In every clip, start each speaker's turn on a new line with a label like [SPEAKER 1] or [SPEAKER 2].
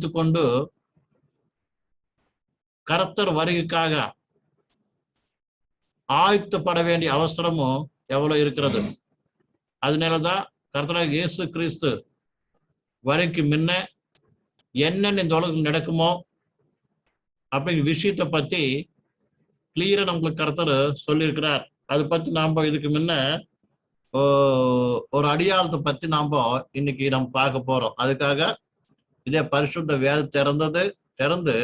[SPEAKER 1] கொண்டு கர்த்தர் வருகைக்காக ஆயத்தப்பட வேண்டிய அவசரமும் எவ்வளவு இருக்கிறது? அதனாலதான் கர்த்தராக இயேசு கிறிஸ்து வரைக்கு முன்ன என்னென்ன இந்த உலகம் நடக்குமோ அப்படிங்கிற விஷயத்தை பத்தி கிளியரா நம்மளுக்கு கர்த்தர் சொல்லியிருக்கிறார். அதை பத்தி நாம இதுக்கு முன்ன ஓ- ஒரு அடியாளத்தை பத்தி நாம இன்னைக்கு நம்ம பார்க்க போறோம். அதுக்காக இதே பரிசுத்த வேத திறந்தது திறந்து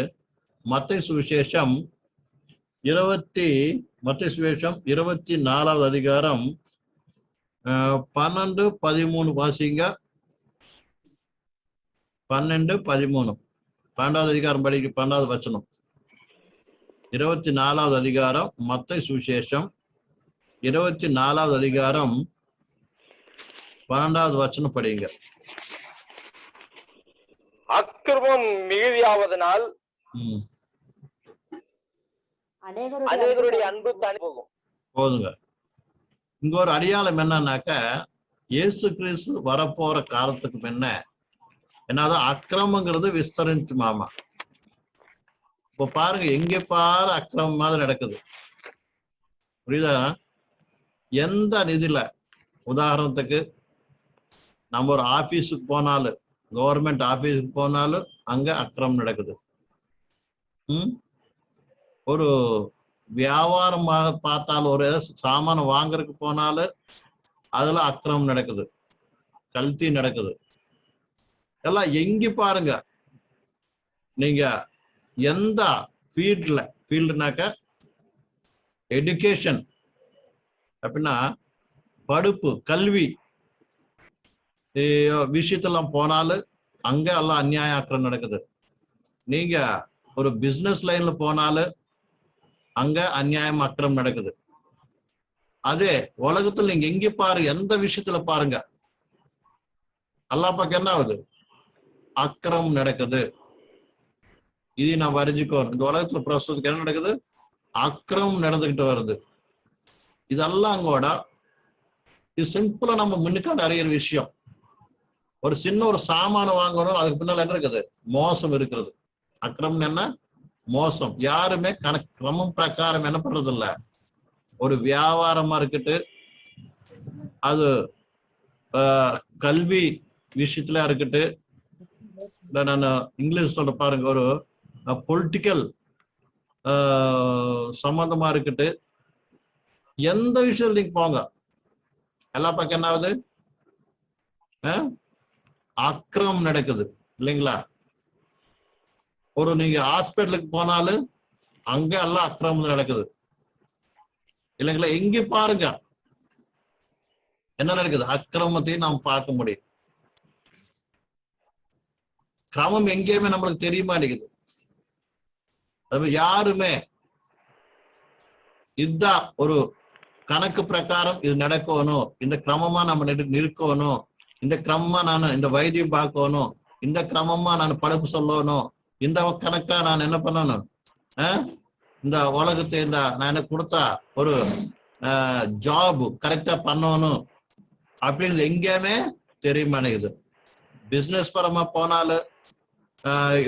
[SPEAKER 1] மத்தை சுவிசேஷம் இருபத்தி மத்திய சுவிசேஷம் இருபத்தி நாலாவது அதிகாரம் பன்னெண்டு பதிமூணு வாசிங்க. பன்னெண்டு பதிமூணு. பன்னெண்டாவது அதிகாரம் படிக்க பன்னெண்டாவது வச்சனம் இருபத்தி நாலாவது அதிகாரம் மத்தை சுவிசேஷம். இருபத்தி நாலாவது அதிகாரம் பன்னெண்டாவது வச்சனம் படிங்க.
[SPEAKER 2] அக்கிரமம் மிகுதியாவதனால்
[SPEAKER 3] அநேகருடைய அன்பு
[SPEAKER 2] தனி போகும்.
[SPEAKER 1] போதுங்க. இங்க ஒரு அடையாளம் என்னன்னாக்க இயேசு கிறிஸ்து வரப்போற காலத்துக்கு முன்ன என்னதான் அக்கிரமங்கிறது விஸ்தரிச்சு மாமா. இப்ப பாருங்க எங்க பாரு அக்கிரமம் மாதிரி நடக்குது. புரியுதா? எந்த நிதியில? உதாரணத்துக்கு நம்ம ஒரு ஆபீஸுக்கு போனாலும் கவர்மெண்ட் ஆபீஸுக்கு போனாலும் அங்க அக்கிரமம் நடக்குது. ம்? ஒரு வியாபாரமாக பார்த்தாலும் ஒரு சாமான வாங்குறதுக்கு போனாலும் அதுல அக்கிரமம் நடக்குது. கல்த்தி நடக்குது. எல்லாம் எங்க பாருங்க. நீங்க எந்த ஃபீல்ட்ல ஃபீல்டுனாக்க எடுகேஷன் அப்படின்னா படுப்பு கல்வி இ- விஷயத்தெல்லாம் போனாலும் அங்க எல்லாம் அநியாய அக்கிரம் நடக்குது. நீங்க ஒரு பிசினஸ் லைன்ல போனாலும் அங்க அநியாயம் அக்கிரம் நடக்குது. அதே உலகத்துல நீங்க எங்க பாரு எந்த விஷயத்துல பாருங்க. அல்லா பக்கம் என்ன ஆகுது அக்கிரம் நடக்குது. இது நான் வரைஞ்சுக்கோணும் இந்த உலகத்துல பிரசவத்துக்கு என்ன நடக்குது? அக்கிரம் நடந்துகிட்டு வருது. இதெல்லாம் கூட இது சிம்பிளா நம்ம முன்னுக்காண்டு அறியிற விஷயம். ஒரு சின்ன ஒரு சாமான வாங்கணும் அதுக்கு பின்னால என்ன இருக்குது? மோசம் இருக்கிறது அக்கிரமம் என்ன? மோசம். யாருமே கணக்கு கிரமம் பிரகாரம் என்ன பண்றது இல்ல ஒரு வியாபாரமா இருக்கட்டு அது ஆஹ், கல்வி விஷயத்துல இருக்கட்டு நான் இங்கிலீஷ் சொல்ற பாருங்க ஒரு பொலிட்டிக்கல் சம்பந்தமா இருக்கட்டு எந்த விஷயத்துல நீங்க போங்க. எல்லா பக்கம் என்ன ஆகுது? ஆஹ், அக்கிரமம் நடக்குது இல்லைங்களா? ஒரு நீங்க ஹாஸ்பிட்டலுக்கு போனாலும் அங்க எல்லாம் அக்கிரமம் நடக்குது. இல்லைங்களா? எங்க பாருங்க. என்ன நடக்குது? அக்கிரமத்தையும் நாம் பார்க்க முடியும். கிரமம் எங்கேயுமே நம்மளுக்கு தெரிய மாட்டேங்குது. அது யாருமே இதுதான் ஒரு கணக்கு பிரகாரம் இது நடக்கணும். இந்த கிரமமா நம்ம நிற்கணும். இந்த கிரமமா நான் இந்த வைத்தியம் பார்க்கணும். இந்த கிரமமா நான் படுப்பு சொல்லணும். இந்த கணக்கா நான் என்ன பண்ணணும்? ஆஹ்? இந்த உலகத்தை இந்த நான் எனக்கு கொடுத்தா ஒரு ஜாப் கரெக்டா பண்ணணும். அப்படின்னு எங்கேயுமே தெரிய மாட்டேங்குது பிசினஸ் பரமா போனாலும்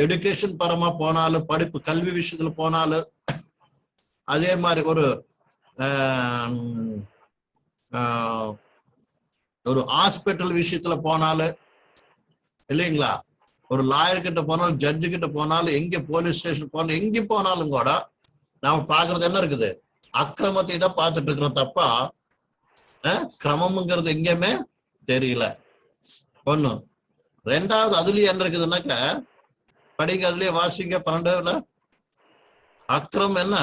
[SPEAKER 1] எடுகேஷன் பரமா போனாலும் படிப்பு கல்வி விஷயத்துல போனாலும் அதே மாதிரி ஒரு ஆஹ், ஆஹ், ஒரு ஹாஸ்பிட்டல் விஷயத்துல போனாலும் இல்லைங்களா? ஒரு லாயர் கிட்ட போனாலும் ஜட்ஜு கிட்ட போனாலும் எங்க போலீஸ் ஸ்டேஷன் போனாலும் எங்க போனாலும் கூட நாம பாக்குறது என்ன இருக்குது? அக்கிரமத்தை தான் பார்த்துட்டு இருக்கிறோம் தப்பா? கிரமம்ங்கிறது எங்கேயுமே தெரியல. ஒண்ணு. ரெண்டாவது அதுலயே என்ன இருக்குதுன்னாக்க படிங்க அதுலயே வாசிங்க பன்னெண்டுல அக்கிரம் என்ன?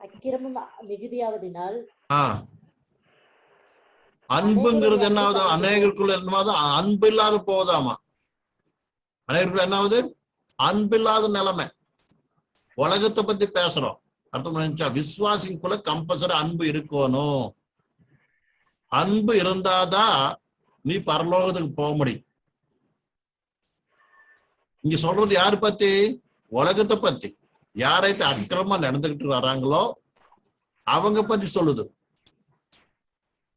[SPEAKER 3] அக்கிரமும் மிகுதியாவதினால்
[SPEAKER 1] அன்புங்கிறது என்ன ஆகுது அநேகருக்குள்ள என்னமாவது அன்பு இல்லாத போகுதாமா அநேகருக்குள்ள என்ன ஆகுது அன்பு இல்லாத நிலைமை. உலகத்தை பத்தி பேசுறோம். அர்த்தம் நினைச்சா விசுவாசிக்குள்ள கம்பல்சரி அன்பு இருக்கணும். அன்பு இருந்தாதான் நீ பரலோகத்துக்கு போக முடியும். இங்க சொல்றது யாரு பத்தி? உலகத்தை பத்தி. யாரைத்து அக்கிரமா நடந்துகிட்டு வராங்களோ அவங்க பத்தி சொல்லுது.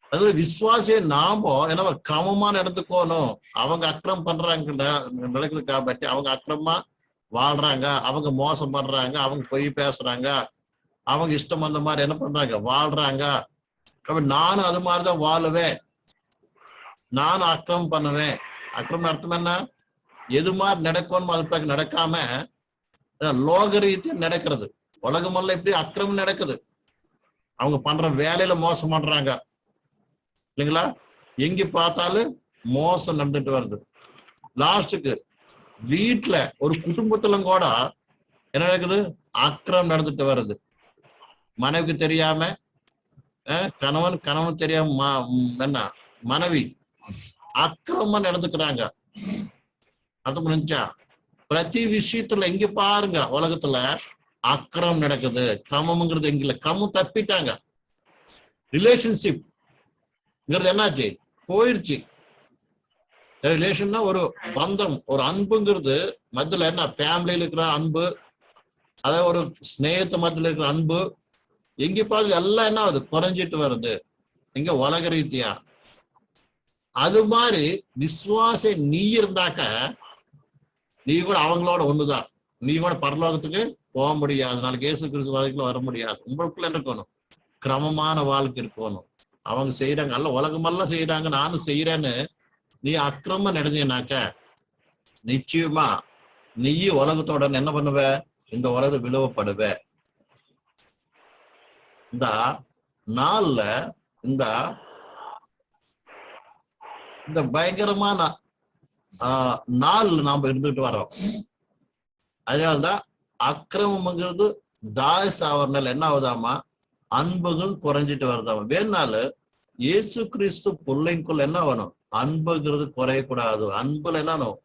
[SPEAKER 1] அதாவது விசுவாசியை நாம என்ன கிரமமா நடந்துக்கோணும் அவங்க அக்கிரம் பண்றாங்க நடக்குது காப்பாட்டி அவங்க அக்கிரமா வாழ்றாங்க அவங்க மோசம் பண்றாங்க அவங்க பொய் பேசுறாங்க அவங்க இஷ்டம் அந்த மாதிரி என்ன பண்றாங்க வாழ்றாங்க. அப்ப நானும் அது மாதிரிதான் வாழுவேன். நானும் அக்கிரமம் பண்ணுவேன். அக்கிரமம் அர்த்தம் என்ன? எது மாதிரி நடக்கணும் அது பிறகு நடக்காம அஹ் லோக ரீதியா நடக்கிறது. உலகமெல்லாம் எப்படி அக்கிரமம் நடக்குது? அவங்க பண்ற வேலையில மோசம் பண்றாங்க. இல்லைங்களா? எங்க பார்த்தாலும் மோசம் நடந்துட்டு வருது. லாஸ்ட்டுக்கு வீட்டுல ஒரு குடும்பத்துல கூட என்ன நடக்குது? அக்கிரம் நடந்துட்டு வருது. மனைவிக்கு தெரியாம கணவன் கணவன் தெரியாம என்ன? மனைவி அக்கிரமா நடந்துக்கிறாங்க. அது முடிஞ்சா பிரதி விஷயத்துல எங்க பாருங்க உலகத்துல அக்கிரம் நடக்குது. கிரமம்ங்கிறது எங்க இல்ல. கிரமம் தப்பிட்டாங்க. ரிலேஷன்ஷிப் என்னாச்சு? போயிருச்சு. ரிலேஷன்னா ஒரு பந்தம் ஒரு அன்புங்கிறது மத்தியில என்ன? ஃபேமிலியில் இருக்கிற அன்பு அதாவது ஒரு ஸ்நேகத்து மத்தியில் இருக்கிற அன்பு. எங்க பார்த்து எல்லாம் என்ன ஆகுது? குறைஞ்சிட்டு வருது. எங்க உலக ரீதியா. அது மாதிரி விசுவாச நீ இருந்தாக்க நீ கூட அவங்களோட ஒண்ணுதான். நீ கூட பரலோகத்துக்கு போக முடியாது. நாளைக்கு இயேசு கிறிஸ்து வரைக்கும் வர முடியாது. உங்களுக்குள்ள என்ன இருக்கணும்? கிரமமான வாழ்க்கை இருக்கணும். அவங்க செய்யறாங்க அல்ல உலகமெல்லாம் செய்யறாங்க நானும் செய்யறேன்னு நீ அக்கிரமம் நடந்தீனாக்க நிச்சயமா நீ உலகத்தோட என்ன பண்ணுவ? இந்த உலக விழுவப்படுவ. இந்த நாள்ல இந்த இந்த பயங்கரமான ஆஹ், நாள் நாம இருந்துட்டு வர்றோம். அதனாலதான் அக்கிரமம்ங்கிறது தாஸ் ஆவறனால என்ன ஆகுதாமா அன்புகள் குறைஞ்சிட்டு வருதாமா வேணாலும் இயேசு கிறிஸ்து பிள்ளைக்குள்ள என்ன ஆகணும் அன்புங்கிறது குறையக்கூடாது. அன்புல என்ன ஆகணும்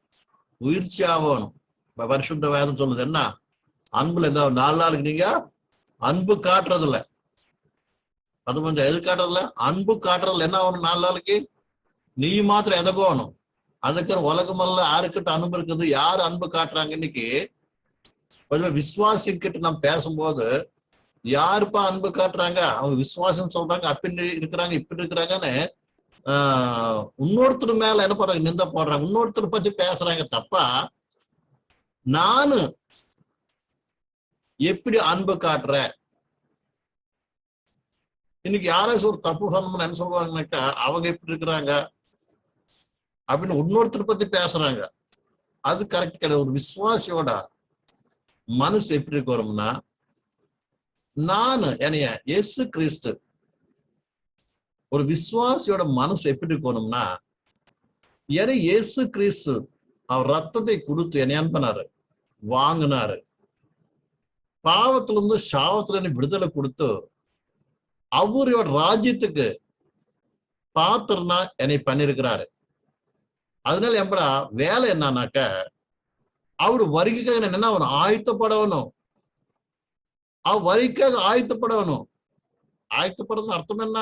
[SPEAKER 1] உயிர்ச்சி ஆகணும் வருஷம் பரிசுத்த வேதம் சொல்லுது என்ன? அன்புல என்ன ஆகும்? நாலு நாளுக்கு நீங்க அன்பு காட்டுறது இல்ல அது கொஞ்சம் எது காட்டுறதுல அன்பு காட்டுறதுல என்ன ஆகணும் நாலு நாளைக்கு? நீ மாத்திரம் எதகோணும் அதுக்கு உலகமல்ல யாருக்கிட்ட அன்பு இருக்குது? யார் அன்பு காட்டுறாங்க இன்னைக்கு? கொஞ்சம் விசுவாசிக்கிட்ட கிட்ட நம்ம பேசும்போது யாருப்பா அன்பு காட்டுறாங்க? அவங்க விசுவாசம் சொல்றாங்க அப்படி இருக்கிறாங்க இப்படி இருக்கிறாங்கன்னு ஆஹ் இன்னொருத்தர் மேல என்ன பண்றாங்க நிந்த போடுறாங்க. இன்னொருத்தர் பத்தி பேசுறாங்க தப்பா நானு எப்படி அன்பு காட்டுறேன்? இன்னைக்கு யாராச்சும் ஒரு தப்பு சொல்லணும்னு என்ன சொல்லுவாங்கனாக்கா அவங்க எப்படி இருக்கிறாங்க? அப்படின்னு இன்னொருத்தர் பத்தி பேசுறாங்க. அது கரெக்ட் கிடையாது. ஒரு விசுவாசியோட மனசு எப்படி இருக்கிறோம்னா நானு என்னைய இயேசு கிறிஸ்து ஒரு விசுவாசியோட மனசு எப்படி இருக்கணும்னா என இயேசு கிறிஸ்து அவர் ரத்தத்தை கொடுத்து என்னை அனுப்பினாரு வாங்கினாரு. பாவத்துல இருந்து சாவத்துல இருந்து விடுதலை கொடுத்து அவரோட ராஜ்யத்துக்கு பாத்திரனா என்னை பண்ணிருக்கிறாரு. அதனால எப்படா வேலை என்னன்னாக்க அவரு வருகைக்காக என்ன ஆகணும் ஆயத்தப்படணும். அவ வரிக்காக ஆயத்தப்படணும். ஆயத்தப்படுறது அர்த்தம் என்ன?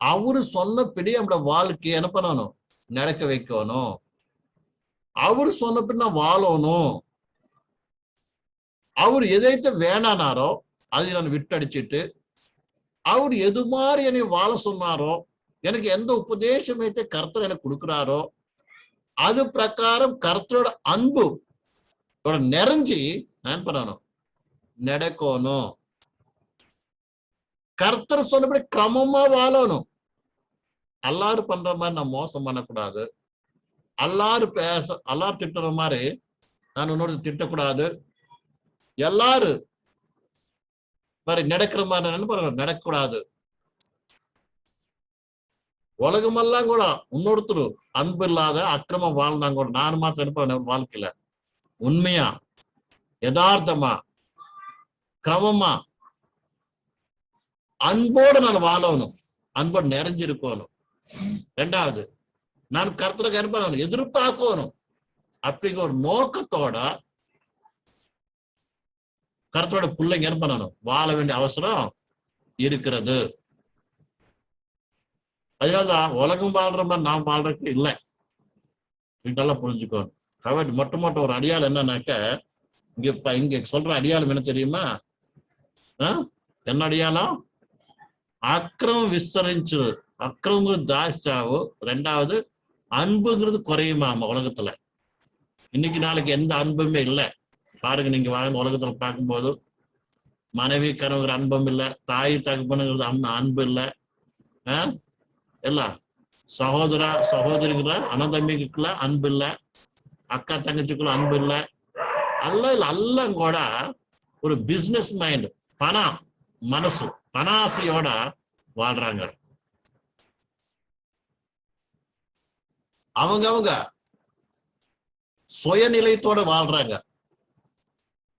[SPEAKER 1] அவரு சொன்னபடி நம்மட வாழ்க்கை என்ன பண்ணணும்? நடக்க வைக்கணும். அவரு சொன்னபடி நான் வாழணும். அவர் எதைத்த வேணானாரோ அதை நான் விட்டடிச்சிட்டு அவர் எது மாதிரி என்னை வாழ சொன்னாரோ எனக்கு எந்த உபதேசமேத்த கர்த்தர் எனக்கு கொடுக்குறாரோ அது பிரகாரம் கர்த்தரோட அன்பு நிறைஞ்சி நான் பண்ணணும்? நடக்கணும். கர்த்தர் சொன்னபடி கிரமமா வாழணும். எல்லாரும் பண்ற மாதிரி நான் மோசம் பண்ணக்கூடாது. எல்லாரும் பேச எல்லாரும் திட்டுற மாதிரி நான் உன்னோட திட்டக்கூடாது. எல்லாரும் மாதிரி நடக்கிற மாதிரி நான் நடக்கக்கூடாது. உலகமெல்லாம் கூட இன்னொருத்தர் அன்பு இல்லாத அக்கிரமம் வாழ்ந்தாங்க கூட நான் மாத்திரம் நினைப்பேன் வாழ்க்கையில உண்மையா யதார்த்தமா கிரமமா? அன்போடு நான் வாழணும். அன்போடு நிறைஞ்சிருக்கணும். ரெண்டாவது நான் கருத்துல அனுப்பணும் எதிர்பார்க்கணும். அப்படிங்கிற ஒரு நோக்கத்தோட கருத்தோட பிள்ளைங்க என்ன பண்ணணும் வாழ வேண்டிய அவசரம் இருக்கிறது. அதனாலதான் உலகம் வாழ்ற மாதிரி நாம் வாழ்றதுக்கு இல்லை. இதெல்லாம் புரிஞ்சுக்கணும். கவட் மொட்டை மொட்டை ஒரு அடியாள் என்னன்னாக்க இங்க இப்ப இங்க சொல்ற அடியாளம் என்ன தெரியுமா? ஆ? என்ன அடியாளம் அக்கிரமம் விஸ்தரிச்சு அக்கிரமங்கிறது ஜாஸ்தியாகும் ரெண்டாவது அன்புங்கிறது குறையுமாம் உலகத்துல? இன்னைக்கு நாளைக்கு எந்த அன்புமே இல்லை. பாருங்க நீங்க வாழ்ந்த உலகத்துல பார்க்கும்போது மனைவி கணவர் அன்பம் இல்லை தாய் தகப்பனுங்கிறது அம் அன்பு இல்லை. ஆ? எல்லாம் சகோதரா சகோதரிங்கிற அனந்தம்பிக்குள்ள அன்பு இல்லை. அக்கா தங்கச்சிக்குள்ள அன்பு இல்லை. அல்ல எல்லாம் கூட ஒரு பிஸ்னஸ் மைண்ட் பணம் மனசு. பணாசையோட வாழ்றாங்க. அவங்க அவங்க சுயநிலையத்தோட வாழ்றாங்க.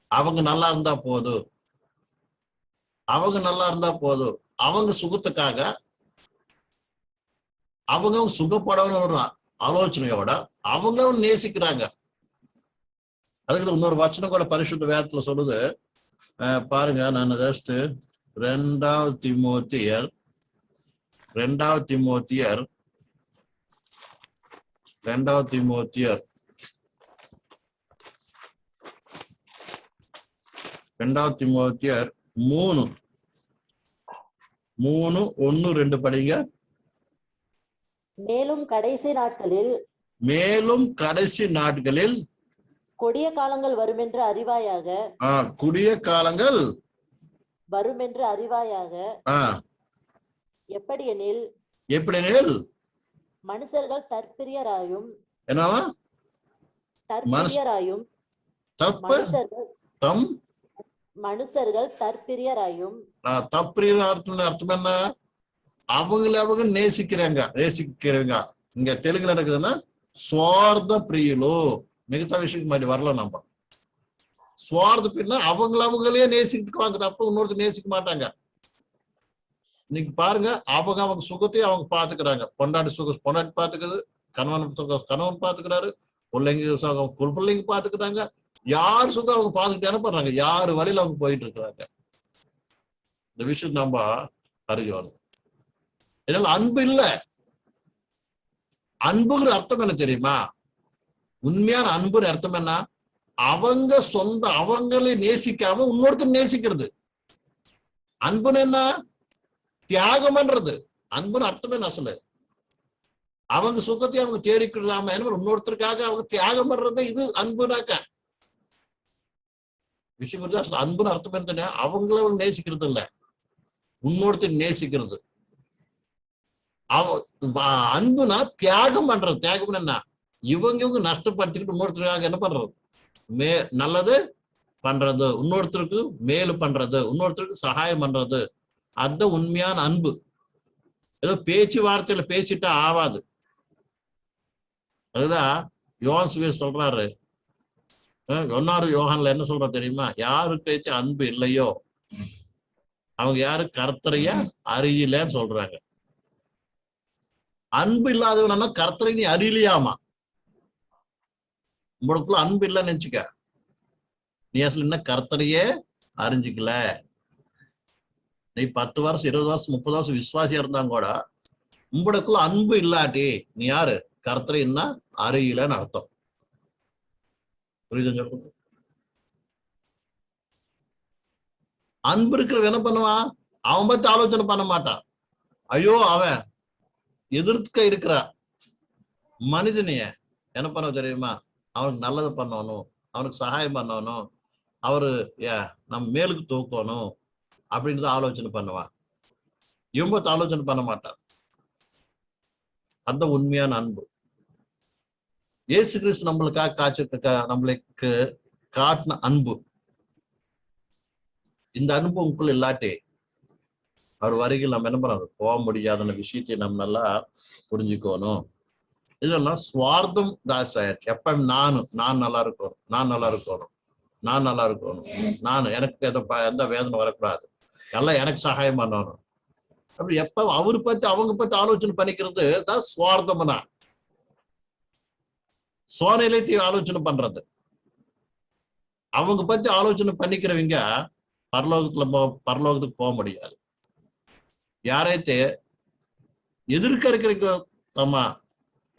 [SPEAKER 1] அவங்க நல்லா இருந்தா போதும். அவங்க நல்லா இருந்தா போதும். அவங்க சுகத்துக்காக அவங்க சுகப்படணும்னு ஒரு ஆலோசனையோட அவங்க நேசிக்கிறாங்க. அதுக்கு இன்னொரு வச்சனம் கூட பரிசுத்த வேதத்துல சொல்லுது. பாருங்க நான் ஜஸ்ட் ரெண்டாவது திமோத்தியர் ரெண்டாவது திமோத்தியர் ரெண்டாவது திமோத்தியர். ரெண்டாவது திமோத்தியர் மூணு. மூணு ஒன்னு ரெண்டு படிங்க.
[SPEAKER 3] மேலும் கடைசி நாட்களில்
[SPEAKER 1] மேலும் கடைசி நாட்களில்
[SPEAKER 3] கொடிய காலங்கள் வருமென்று அறிவாயாக
[SPEAKER 1] ஆஹ் குடிய காலங்கள்
[SPEAKER 3] வருமென்று அறிவாயாக
[SPEAKER 1] ஆஹ்
[SPEAKER 3] எப்படியெனில்
[SPEAKER 1] எப்படினேல்
[SPEAKER 3] மனுஷர்கள் தற்பிரியராயும்
[SPEAKER 1] என்னவா?
[SPEAKER 3] தற்பிரியராயும்
[SPEAKER 1] தம்?
[SPEAKER 3] மனுஷர்கள் தற்பிரியராயும்
[SPEAKER 1] தப்புற அர்த்தம் அர்த்தம் என்ன? அவங்கள அவங்க நேசிக்கிறாங்க நேசிக்கிறவங்க. இங்க தெலுங்கு நடக்குதுன்னா சுவார்த்த பிரியுலோ. மிగతా விஷயத்துக்கு மாதிரி வரல நம்ம சுவார்த்த பின்னா அவங்கள அவங்களே நேசிக்குவாங்க தப்பு இன்னொருத்தர் நேசிக்க மாட்டாங்க. இன்னைக்கு பாருங்க அவங்க அவங்க சுகத்தையும் அவங்க பாத்துக்கிறாங்க. பொண்டாட்டி சுகம் பொண்டாட்டி பாத்துக்குது கணவன் சுகம் கணவன் பாத்துக்கிறாரு பிள்ளைங்க சுகம் குள் பிள்ளைங்க பாத்துக்கிறாங்க. யார் சுகம் அவங்க பாத்துக்கிட்டு என்ன பண்றாங்க? யாரு வழியில அவங்க போயிட்டு இருக்கிறாங்க? இந்த விஷயம் நம்ம அறியணும் இதனால அன்பு இல்ல. அன்புங்கிற அர்த்தம் என்ன தெரியுமா? உண்மையான அன்புன்னு அர்த்தம் என்ன? அவங்க சொந்த அவங்களே நேசிக்காம இன்னொருத்தர் நேசிக்கிறது. அன்புன்னு என்ன? தியாகம்ன்றது. அன்புன்னு அர்த்தமே என்ன அசலு? அவங்க சுகத்தை அவங்க தேடிக்கொள்ளாம என்ன இன்னொருத்தருக்காக அவங்க தியாகம் பண்றது இது அன்புனாக்க. விஷயம் அசல் அன்புன்னு அர்த்தம் என்ன அவங்கள அவங்க நேசிக்கிறது இல்ல. இன்னொருத்தர் நேசிக்கிறது. அவ அன்புனா தியாகம் பண்றது தியாகம் என்ன? இவங்க இவங்க நஷ்டப்படுத்திக்கிட்டு இன்னொருத்தருக்காக என்ன பண்றது? மே நல்லது பண்றது இன்னொருத்தருக்கு மேலு பண்றது இன்னொருத்தருக்கு சகாயம் பண்றது. அதுதான் உண்மையான அன்பு. ஏதோ பேச்சுவார்த்தையில பேசிட்டா ஆவாது. அதுதான் யோகான் சுவீர் சொல்றாரு. ஒன்னாறு யோகான்ல என்ன சொல்ற தெரியுமா? யாருக்கு அன்பு இல்லையோ அவங்க யாரு? கர்த்தரைய? அறியலன்னு சொல்றாங்க. அன்பு இல்லாதவனா கர்த்தரை நீ அறியலையாமா? உங்களுக்குள்ள அன்பு இல்லைன்னு நினைச்சுக்க. நீ அசல் என்ன கர்த்தரையே அறிஞ்சுக்கல. நீ பத்து வருஷம் இருபது வருஷம் முப்பது வருஷம் விசுவாசியா இருந்தாங்க கூட உங்களுக்குள்ள அன்பு இல்லாட்டி நீ யாரு? கர்த்தரை என்ன? அறியலன்னு அர்த்தம். புரியுதுங்க அன்பு இருக்கிறவன் என்ன பண்ணுவான்? அவன் பத்தி ஆலோசனை பண்ண மாட்டான். ஐயோ அவன் எதிர்க்க இருக்கிற மனிதனைய என்ன பண்ண தெரியுமா? அவனுக்கு நல்லது பண்ணணும் அவனுக்கு சகாயம் பண்ணணும் அவரு நம்ம மேலுக்கு தூக்கணும் அப்படின்னு ஆலோசனை பண்ணுவான். இவங்க ஆலோசனை பண்ண மாட்டான். அந்த உண்மையான அன்பு. இயேசு கிறிஸ்து நம்மளுக்காக காய்ச்சிருக்க நம்மளுக்கு காட்டின அன்பு. இந்த அன்பு உங்களுக்குள்ள இல்லாட்டி அவர் வருகையில் நம்ம என்ன பண்ணுறோம் போக முடியாத விஷயத்தை நம்ம நல்லா புரிஞ்சுக்கணும். இதெல்லாம் சுவார்த்தம் ஜாஸ்தி ஆயிடுச்சு எப்ப நானும் நான் நல்லா இருக்கணும் நான் நல்லா இருக்கணும் நான் நல்லா இருக்கணும் நான் எனக்கு எந்த எந்த வேதனை வரக்கூடாது. எல்லாம் எனக்கு சகாயம் பண்ணணும். அப்படி எப்ப அவரு பத்தி அவங்க பத்தி ஆலோசனை பண்ணிக்கிறது தான் சுவார்த்தம்னா. சுவநிலையத்தை ஆலோசனை பண்றது. அவங்க பத்தி ஆலோசனை பண்ணிக்கிறவங்க பரலோகத்துல போ பரலோகத்துக்கு போக முடியாது. யாரைத்தே எதிர்க்க இருக்கிறவங்க தம்மா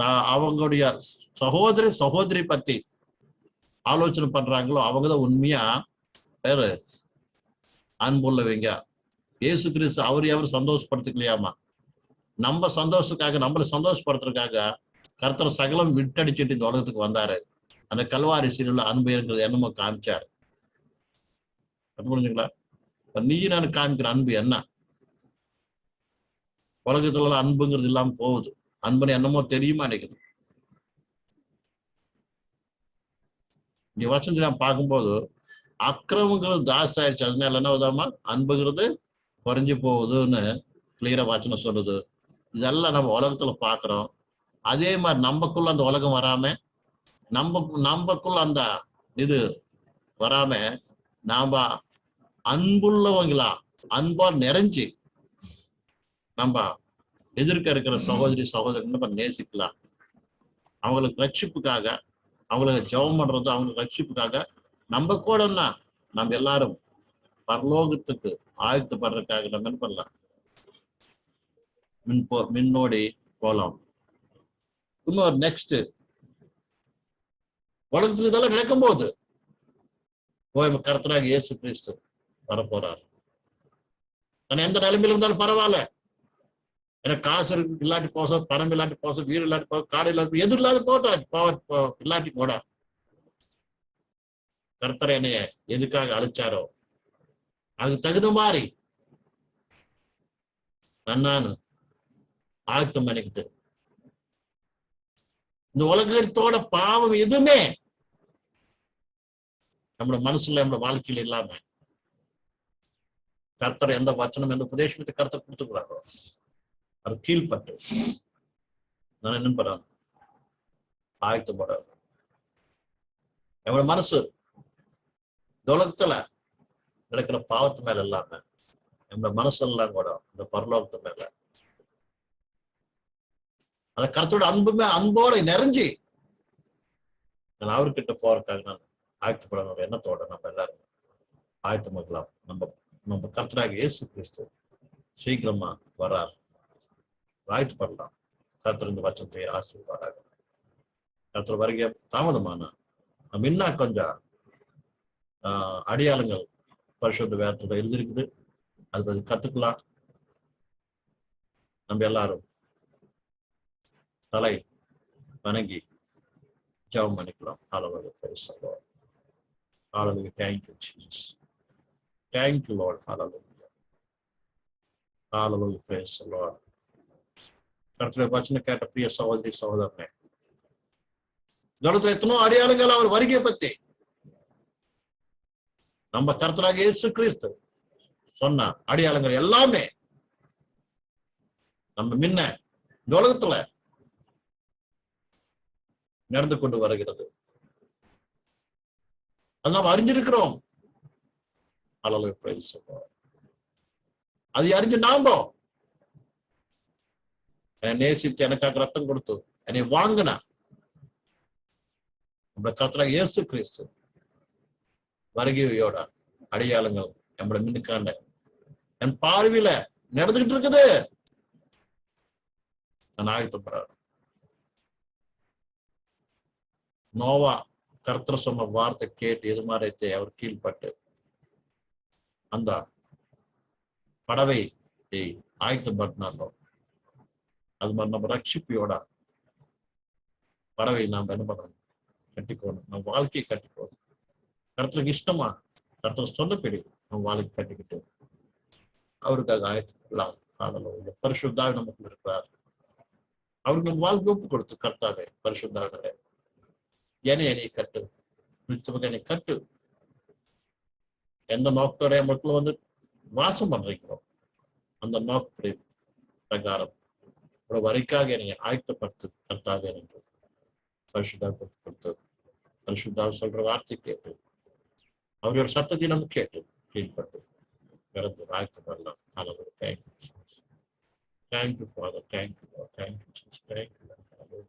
[SPEAKER 1] அவங்களுடைய சகோதரி சகோதரி பத்தி ஆலோசனை பண்றாங்களோ அவங்கதான் உண்மையா? பேரு அன்புள்ளவங்க. இயேசு கிறிஸ்து அவர் எவர் சந்தோஷப்படுத்திக்கலையாமா? நம்ம சந்தோஷத்துக்காக நம்மளை சந்தோஷப்படுத்துறதுக்காக கர்த்தர் சகலம் விட்டடிச்சிட்டு இந்த உலகத்துக்கு வந்தாரு. அந்த கல்வாரி சீரில் அன்பு இருக்கிறது என்னமோ காமிச்சாரு. புரிஞ்சுங்களா? இப்ப நீ நான் காமிக்கிற அன்பு என்ன? உலகத்துல அன்புங்கிறது இல்லாம போகுது. அன்புன்னு என்னமோ தெரியுமா நினைக்கிறேன் இங்க வசந்தி நான் பார்க்கும்போது அக்கிரமங்கிறது ஜாஸ்தி ஆயிடுச்சு. அதனால என்ன விதமா அன்புங்கிறது குறைஞ்சு போகுதுன்னு கிளியரா வச்சனம் சொல்லுது. இதெல்லாம் நம்ம உலகத்துல பாக்குறோம் அதே மாதிரி நமக்குள்ள அந்த உலகம் வராம நம்ம நம்மக்குள்ள அந்த இது வராம நாம அன்புள்ளவங்களா அன்பா நிறைஞ்சு நம்ம எதிர்க்க இருக்கிற சகோதரி சகோதரன் நம்ம நேசிக்கலாம். அவங்களுக்கு ரட்சிப்புக்காக அவங்களுக்கு ஜெபம் பண்றது அவங்களுக்கு ரட்சிப்புக்காக நம்ம கூடன்னா நம்ம எல்லாரும் பரலோகத்துக்கு ஆயத்தப்படுறதுக்காக நம்ம என்ன பண்ணலாம்? மின் போ மின்னோடி போலாம். இன்னொரு நெக்ஸ்ட் உலகத்துல இதெல்லாம் நடக்கும்போது கோயம்பு கருத்தராக இயேசு கிறிஸ்து வரப்போறார். ஆனா எந்த நிலைமையில இருந்தாலும் பரவாயில்ல. எனக்கு காசு இருக்கு இல்லாட்டி போசம் பணம் இல்லாட்டி போச வீடு இல்லாட்டி போக காடு இல்லாட்டி எது இல்லாத போட்டா போ இல்லாட்டி போடா. கர்த்தர் என்னைய எதுக்காக அழைச்சாரோ அதுக்கு தகுந்த மாதிரி நான் ஆயத்தம் பண்ணிக்கிட்டு இந்த உலகத்தோட பாவம் எதுவுமே நம்மளோட மனசுல நம்மளோட வாழ்க்கையில இல்லாம கர்த்தர் எந்த வச்சனம் எந்த உபதேசத்தை கருத்தை கொடுத்துக்கிறாரோ அவர் கீழ்பட்டு நான் என்ன பண்றேன் ஆயத்தப்படுறாரு என்னோட மனசு இந்த நடக்கிற பாவத்து மேல இல்லாம நம்ம மனசெல்லாம் கூட இந்த பரலோகத்து மேல. அந்த கருத்தோட அன்புமே அன்போட நிறைஞ்சு நான் அவர்கிட்ட போறதுக்காக நான் ஆயத்தப்படணும் எண்ணத்தோட நம்ம எல்லாரும் ஆயத்தமாக்கலாம் நம்ம நம்ம கர்த்தராக இயேசு கிறிஸ்து சீக்கிரமா வரார் படலாம் கர்த்தர் இந்த வச்சத்தை ஆசிர்வாராக கர்த்தர் வருகை தாமதமான நம்ம இன்னும் கொஞ்சம் ஆஹ் அடையாளங்கள் பரிசுத்த வேதத்துல எழுதிருக்குது அது பத்தி கத்துக்கலாம். நம்ம எல்லாரும் தலை வணங்கி ஜெபம் பண்ணிக்கலாம். ஹalleluya praise the thank you Jesus thank you you jesus. Thank you lord. கடத்துல hallelujah கேட்ட பிரிய சகோதரி சகோதரனே. கடத்துல எத்தனோ அடையாளங்கள் அவர் வருகை பத்தி. நம்ம கருத்தராக இயேசு கிறிஸ்து சொன்ன அடையாளங்கள் எல்லாமே நம்ம முன்ன இந்த உலகத்துல நடந்து கொண்டு வருகிறது. அது நாம் அறிஞ்சிருக்கிறோம். அளவு அது அதை அறிஞ்சு நாம? நேசித்து எனக்காக ரத்தம் கொடுத்து என்னை வாங்கின நம்ம கர்த்தராக இயேசு கிறிஸ்து வருகையோட அடையாளங்கள் நம்மளை மின்னுக்காண்ட என் பார்வையில நடந்துகிட்டு இருக்குது நான் ஆயத்தப்படுறாரு நோவா கர்த்தர் சொன்ன வார்த்தை கேட்டு இது மாதிரி அவர் கீழ்பட்டு அந்த படவை ஆயத்தப்பட்டினாரோ அது மாதிரி நம்ம ரட்சிப்பையோட பறவை நாம் என்ன பண்ணணும்? கட்டிக்கோணும் நம்ம வாழ்க்கையை கட்டிக்கோணும் கருத்துக்கு இஷ்டமா கருத்துல சொன்னபடி நம்ம வாழ்க்கை கட்டிக்கிட்டு அவருக்காக ஆயத்தப்படலாம். காதல பரிசுத்தாக நமக்கு இருக்கிறார். அவருக்கு நம்ம வாழ்க்கை ஒப்பு கொடுத்து கர்த்தாவே பரிசுத்தாக என்னை என்னை கட்டு. கிறிஸ்துவுக்கு என்னை கட்டு. எந்த நோக்கத்தோட மக்கள் வந்து வாசம் பண்றீங்களோ அந்த நோக்கத்துடைய பிரகாரம் ஒரு வரைக்காக என்னை ஆயத்தப்படுத்து கர்த்தாவே எனக்கு பரிசுத்தா கொடுத்து கொடுத்து பரிசுத்தா சொல்ற வார்த்தை கேட்டு அவரோட சத்தத்தை நம்ம கேட்டு கீழ்பட்டு பிறந்து ஆயத்தப்படலாம் அளவு thank you thank you father thank you thank you thank you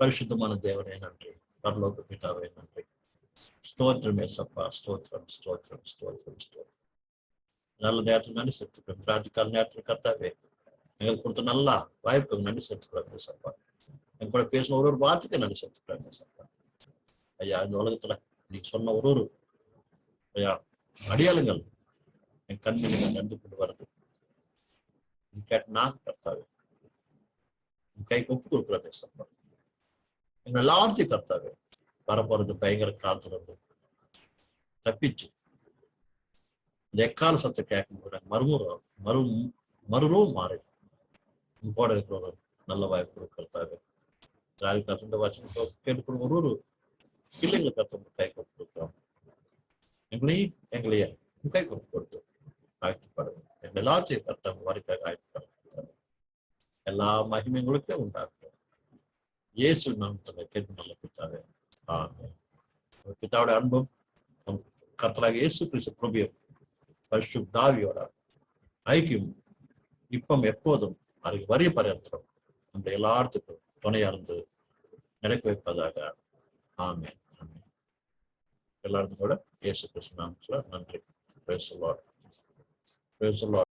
[SPEAKER 1] பரிசுத்தமான தேவனே நன்றி பரலோக பிதாவே நன்றி ஸ்தோத்திரம் ஏசப்பா ஸ்தோத்திரம் ஸ்தோத்திரம் ஸ்தோத்திரம் ஸ்தோத்திரம் நல்ல நேரத்தில் நன்றி எங்களுக்கு கொடுத்த நல்லா வாய்ப்புக்கு நன்றி செலுத்துக்கிறாங்க ஏசப்பா என் கூட பேசின ஒரு ஒரு வார்த்தைக்கு நன்றி செலுத்துக்கிறாங்க ஏசப்பா ஐயா இந்த உலகத்துல நீங்க சொன்ன ஒரு ஒரு ஐயா அடையாளங்கள் என் கண்ணில் நடந்து கொண்டு வருது நான் கர்த்தாவே. உன் கைக்கு ஒப்பு கொடுக்குறாங்க தேசம் எங்க எல்லாத்தையும் கர்த்தாவே. வரப்போறது பயங்கர காலத்துல இருந்து தப்பிச்சு. இந்த எக்கால சத்தம் கேட்கும்போது மறுமுறை மறு மறுரும் மாறி உன் கூட ஒரு நல்ல வாய்ப்பு கொடுக்கறதாக யாருக்கு கசந்த வாசம் கேட்டுக்கொள்ளும் ஒரு ஒரு பிள்ளைங்களை கத்த கை கொடுத்து கொடுக்குறோம் எங்களையும் எங்களையே கை கொடுத்து கொடுத்து ஆழ்த்தப்படுவோம் எங்க எல்லாத்தையும் கர்த்தம் வரைக்காக ஆழ்த்தப்படுவோம் எல்லா மகிமைகளுக்கும் உண்டாகும் இயேசு நாமத்தில் கேட்டு நல்ல பித்தாவே ஆமென். உங்க பிதாவுடைய அன்பும் கர்த்தராக இயேசு கிறிஸ்து கிருபையும் பரிசுத்தாவியோட ஐக்கியம் இப்பம் எப்போதும் அதுக்கு வரிய பரியந்தரம் அந்த எல்லாத்துக்கும் துணையா இருந்து நடக்க வைப்பதாக. ஆமே ஆமே எல்லாருக்கும் கூட இயேசு கிறிஸ்து நன்றி. பேசலாம் பேசலாம்